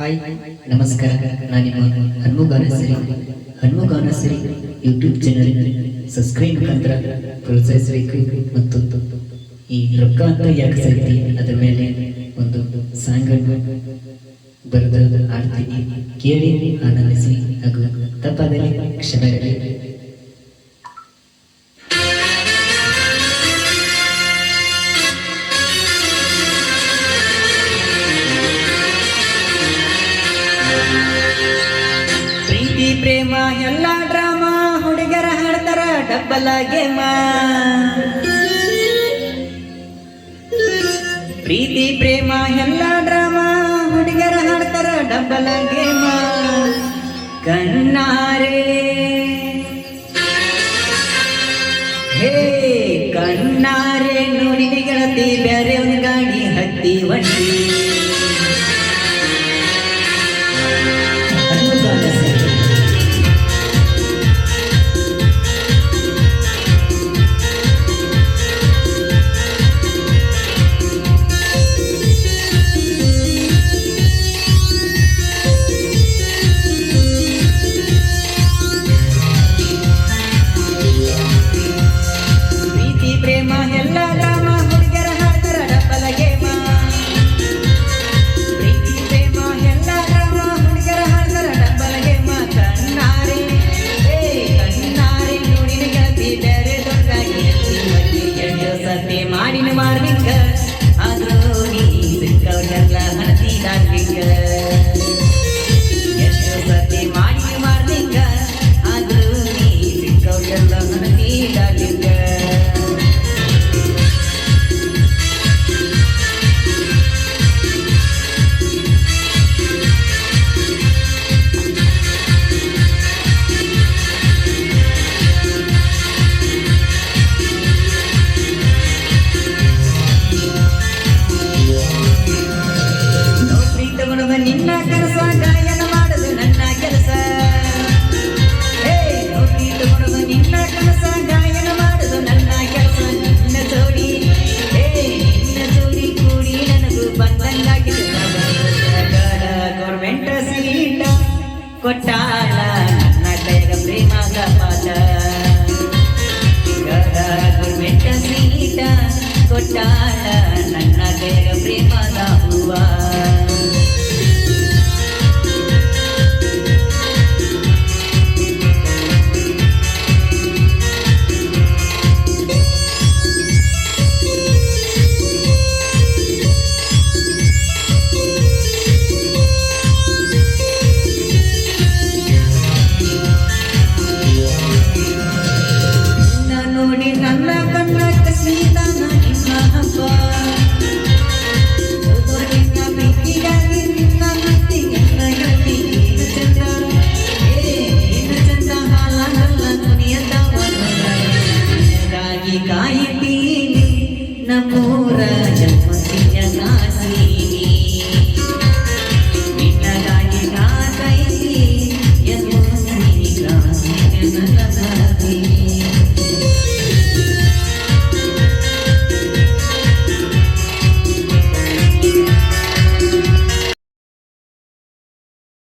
Hi, ನಮಸ್ಕಾರ. ನಾನು ನಿಮ್ಮ ಹನುಮಗಾನ ಸರಿ. ಹನುಮಗಾನ ಸರಿ ಯೂಟ್ಯೂಬ್ ಚಾನಲ್ ಸಬ್ಸ್ಕ್ರೈಬ್ ಮುಖಾಂತರ ಪ್ರೋತ್ಸಾಹಿಸಬೇಕು ಮತ್ತು ಈ ರೊಕ್ಕ ಅಂತ ಯಾಕೆ ಸರಿತಿ ಅದರ ಮೇಲೆ ಒಂದು ಸಾಂಗ್ ಬರೆದು ಆಡ್ತೀನಿ ಕೇಳಿ ಆನಂದಿಸಿ. ಹಾಡ್ತಾರ ಮಾ. ಪ್ರೀತಿ, ಪ್ರೇಮ, ಎಲ್ಲ ಡ್ರಾಮಾ. ಹುಡುಗರ ಹಾಡ್ತಾರ ಡಬ್ಬಲಗೆ ಮಾ. ಕಣ್ಣಾರೆ. ಹೇ ಕಣ್ಣಾರೆ ನೋಡಿ ಗೆಳತಿ ಬೇರೆ ಒಂದು ಗಾಡಿ ಹತ್ತಿ ಒಂಟಿ सते मारिन मार्मिक आग्रोनी कवडला हती दार्मिक ತಗೊಳುವ ನಿನ್ನ ಕನಸ, ಗಾಯನ ಮಾಡಲು ನನ್ನ ಕೆಲಸ. ಹೇ ನೌಕರಿ ತಗೊಳುವ ನಿನ್ನ ಕನಸ, ಗಾಯನ ಮಾಡಲು ನನ್ನ ಕೆಲಸ. ನಿನ್ನ ಜೋಡಿ, ಹೇ, ನಿನ್ನ ಜೋಡಿ ಕೂಡಿ ನನಗೂ ಬಂದಂಗಾಗಿದೆ ಗೌರ್ಮೆಂಟ್ ಸೀಟ ಕೊಟ್ಟಾಳ जन्मसिद्ध नासी